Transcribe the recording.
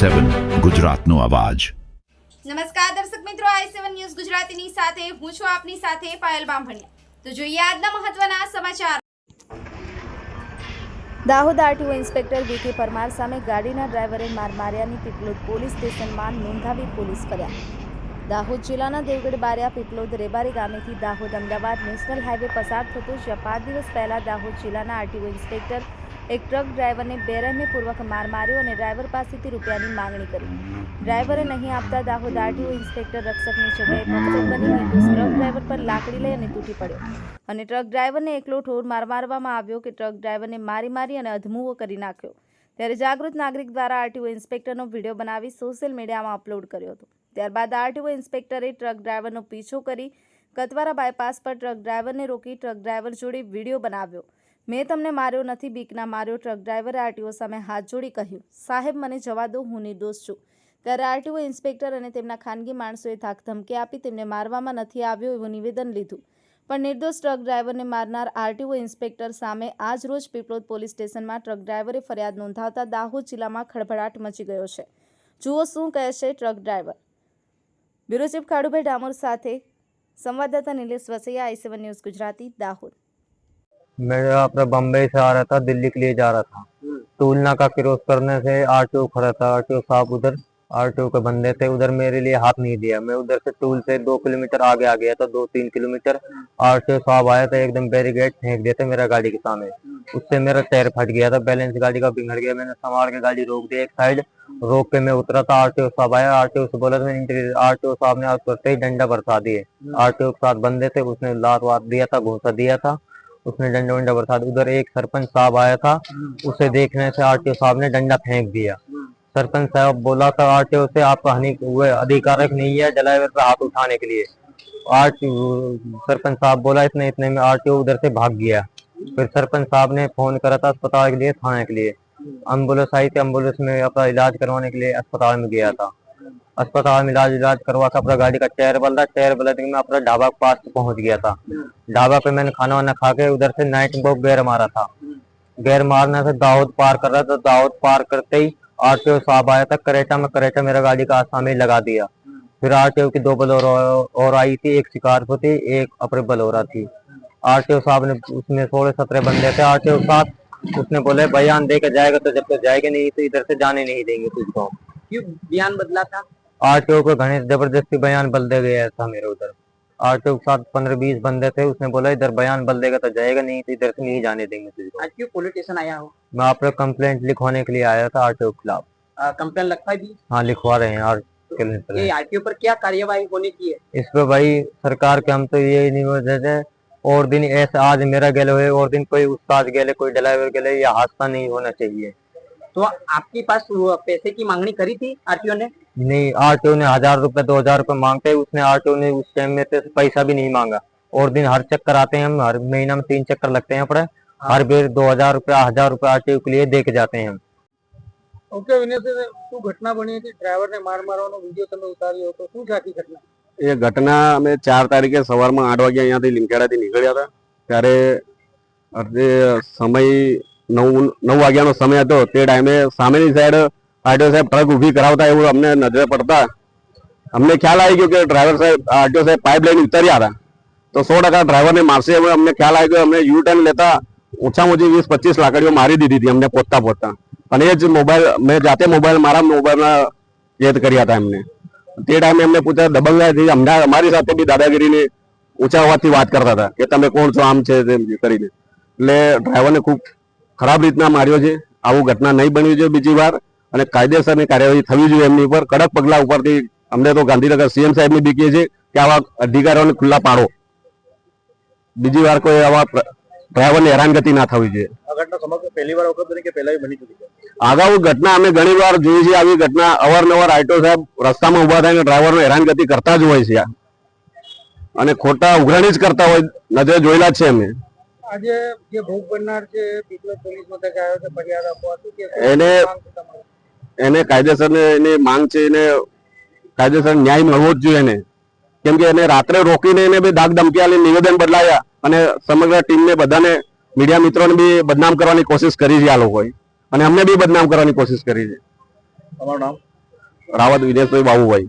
સેવન ગુજરાતનો અવાજ. નમસ્કાર દર્શક મિત્રો આઈ સેવન ન્યૂઝ ગુજરાતીની સાથે હું છું આપની સાથે પાયલ બામભણિયા. તો જોઈએ આજના મહત્વના સમાચાર. Dahod RTO inspector VK Parmar સામે ગાડીના ડ્રાઈવરે માર માર્યાની પીપલોદ પોલીસ સ્ટેશનમાં નોંધાવી પોલીસ ફરિયાદ. દાહોદ જિલ્લાના દેવગઢ બારિયા પીપલોદ રેબારી ગામેથી દાહોદ અમદાવાદ નેશનલ હાઈવે પસાર થતો જ્યાં પાંચ દિવસ પહેલા દાહોદ જિલ્લાના આરટીઓ ઇન્સ્પેક્ટર એક ટ્રક ડ્રાઈવરને બેરહેમીપૂર્વક માર માર્યો અને ડ્રાઈવર પાસેથી રૂપિયાની માંગણી કરી. ડ્રાઈવરે નહીં આપતા દાહોદ આરટીઓ ઇન્સ્પેક્ટર રક્ષકની જગ્યાએ પક્ષક બની ટ્રક ડ્રાઈવર પર લાકડી લઈ અને તૂટી પડ્યો. અને ટ્રક ડ્રાઈવરને એકલો ઠોર માર મારવામાં આવ્યો કે ટ્રક ડ્રાઈવરને મારી મારી અને અધમુવો કરી નાખ્યો. ત્યારે જાગૃત નાગરિક દ્વારા આરટીઓ ઇન્સ્પેક્ટરનો વીડિયો બનાવી સોશિયલ મીડિયામાં અપલોડ કર્યો હતો. ત્યારબાદ આરટીઓ ઇન્સ્પેક્ટરે ટ્રક ડ્રાઈવરનો પીછો કરી કતવારા બાયપાસ પર ટ્રક ડ્રાઈવરને રોકી ટ્રક ડ્રાઈવર જોડે વીડિયો બનાવ્યો. મેં તમને માર્યો નથી બીકના, માર્યો ટ્રક ડ્રાઈવરે આરટીઓ સામે હાથ જોડી કહ્યું. સાહેબ, મને જવા દો, હું નિર્દોષ છું. ત્યારે આરટીઓ ઇન્સ્પેક્ટર અને તેમના ખાનગી માણસોએ ધાક ધમકી આપી તેમને મારવામાં નથી આવ્યો એવું નિવેદન લીધું. પણ નિર્દોષ ટ્રક ડ્રાઈવરને મારનાર આરટીઓ ઇન્સ્પેક્ટર સામે આજ રોજ પીપલોદ પોલીસ સ્ટેશનમાં ટ્રક ડ્રાઈવરે ફરિયાદ નોંધાવતા દાહોદ જિલ્લામાં ખળભળાટ મચી ગયો છે. જુઓ શું કહે છે truck driver. Bureau chief Khadubhai Damor સાથે સંવાદદાતા Nilesh Vasaiya, I seven news Gujarati, Dahod. मैं अपना बम्बई से आ रहा था दिल्ली के लिए जा रहा था। टूल नाका क्रॉस करने से आरटीओ खड़ा था। आरटीओ साहब उधर आरटीओ के बंदे थे। उधर मेरे लिए हाथ नहीं दिया। मैं उधर से टूल से दो किलोमीटर आगे आ गया था दो तीन किलोमीटर। आरटीओ साहब आया था एकदम बैरिकेड फेंक दिया था मेरा गाड़ी के सामने। उससे मेरा टायर फट गया था बैलेंस गाड़ी का बिगड़ गया। मैंने संभाल के गाड़ी रोक दिया एक साइड रोक के मैं उतरा था। आर टी ओ साहब आया आर टी ओ से बोला था इंटीरियर ओ साहब ने करते ही डंडा बरसा दिए। आर टी ओ के साथ बंदे थे उसने लात वात दिया था घोसा दिया था। उसने डंडा वंडा दिया। उधर एक सरपंच साहब आया था, उसे देखने से आरटीओ साहब ने डंडा फेंक दिया। सरपंच साहब बोला था आरटीओ से आपका हानि हुए अधिकारक नहीं है ड्राइवर पे हाथ उठाने के लिए। आरटीओ, सरपंच साहब बोला, इतने इतने में आरटीओ उधर से भाग गया। फिर सरपंच साहब ने फ़ोन करा था अस्पताल के लिए, थाने के लिए। एंबुलेंस आई थी, एंबुलेंस में अपना इलाज करवाने के लिए अस्पताल में गया था। अस्पताल में इलाज इलाज करवा कर अपना गाड़ी का टायर बदला टायर बदला के मैं अपना ढाबा के पास पहुँच गया था। ढाबा पे मैंने खाना वाना खा के उधर से नाइट को गैर मारा था। गैर मारने से दाऊद पार कर रहा था दाऊद पार करते ही आर टी ओ साहब आया था करेटा में करेटा मेरा गाड़ी का आसामी लगा दिया। फिर आर टी ओ की दो बलोरा और आई थी एक शिकार शिकारपुर थी एक अपने बलोरा थी। आर टी ओ साहब ने उसमें सोलह सत्रह बंदे थे आर टी ओ साहब उसने बोले बयान दे के जाएगा तो जब तक जाएगा नहीं तो इधर से जाने नहीं देंगे तुझको। क्यों? बयान बदला था? आरटीओ को घने ज़बरदस्ती बयान बल दे गया था मेरे उधर। आरटीओ के साथ पंद्रह बीस बंदे थे उसने बोला इधर बयान बल देगा तो जाएगा नहीं तो इधर से नहीं जाने देंगे तुझको आज क्यों पुलिस स्टेशन आया हो? मैं आप पे कंप्लेंट लिखवाने के लिए आया था आरटीओ के खिलाफ। कंप्लेन लगता भी हाँ लिखवा रहे हैं और आरटीओ पर क्या कार्यवाही होने की है इस पे भाई सरकार के हम तो ये निवेदन है और दिन ऐसे आज मेरा गेले हुए और दिन कोई उस्ताद गेले कोई ड्राइवर गेले ये हादसा नहीं होना चाहिए। तो आपके पास वो पैसे की मांगनी करी थी आरटीओ ने नहीं आरटीओ ने हजार रुपए दो हजार रुपए मांगते उसने आरटीओ ने उस टाइम में तो पैसा भी नहीं मांगा और दिन हर चक्कर आते हैं हम हर महीना में तीन चक्कर लगते हैं अपने हर बेर दो हजार रुपया हजार रुपया आरटीओ के लिए दे के जाते हैं हम ઓકે વિનેશભાઈ શું ઘટના બની હતી ડ્રાઈવરને માર મારવાનો વિડીયો તમે ઉતાર્યો હતો શું છે આખી ઘટના એ ઘટના અમે ચાર તારીખે સવારમાં આઠ વાગે અહીંયાથી લીમખેડાથી નીકળ્યા હતા ત્યારે અડધે સમય નવ નવ વાગ્યાનો સમય હતો. તે ટાઈમે સામેની સાઈડ આરટીઓ સાહેબ ટ્રક ઊભી કરાવતા એવું અમને નજરે પડતા. અમને ખ્યાલ આવી ગયો કે ડ્રાઈવર સાહેબ આરટીઓ સાહેબ પાઇપ લઈને ઉતર્યા હતા. તો સો ટકા ડ્રાઈવરને મારશે એવું અમને ખ્યાલ આવી ગયો. અમને યુ ટર્ન લેતા ઓછામાં ઓછી વીસ, પચીસ લાકડીઓ મારી દીધી હતી અમને પોતતા પોતતા અને એ જ મોબાઈલ મેં જાતે મોબાઈલ મારા મોબાઈલમાં કેદ કર્યા હતા એમને. તે ટાઈમે એમને પૂછ્યા, દબંગાથી અમદાવાદ, અમારી સાથે બી દાદાગીરીની ઊંચા અવાજથી વાત કરતા હતા કે તમે કોણ છો, આમ છે તેમ કરીને. એટલે ડ્રાઈવરને ખૂબ ખરાબ રીતના માર્યો છે આવું ઘટના નહીં બની જોઈએ બીજી વાર અને કાયદેસરની કાર્યવાહી થવી જોઈએ એમની ઉપર. કડક પગલા ઉપરથી અમને તો ગાંધીનગર સીએમ સાહેબની બી કહીએ છીએ કે આવા અધિકારીઓને ખુલ્લા પાડો. બીજી વાર કોઈ આવા ડ્રાઈવરને હેરાનગતિ ના થવી જોઈએ. છે? અગાઉ ઘટના અમે ઘણી વાર જોઈ છે આવી ઘટના અવારનવાર આઈટો સાહેબ રસ્તામાં ઊભા થઈને ડ્રાઈવરનો હેરાનગતિ કરતા જ હોય છે અને ખોટા ઉઘરાણી જ કરતા હોય નજરે જોયેલા જ છે અમે. આજે જે ભોગ બનનાર છે પીપલો પોલીસ મથકે આવ્યો છે ફરિયાદ આપવા શું કે એને- એને કાયદેસર એની માંગ છે એને કાયદેસર ન્યાય મળવો જ જોઈએ એને. કેમ કે એને રાત્રે રોકીને એને બી દાગ ધમકી નિવેદન બદલાયા અને સમગ્ર ટીમને બધાને મીડિયા મિત્રોને બી બદનામ કરવાની કોશિશ કરી છે આ લોકોએ. અને અમને બી બદનામ કરવાની કોશિશ કરી છે. તમારું નામ? રાવત વિદેશભાઈ બાબુભાઈ.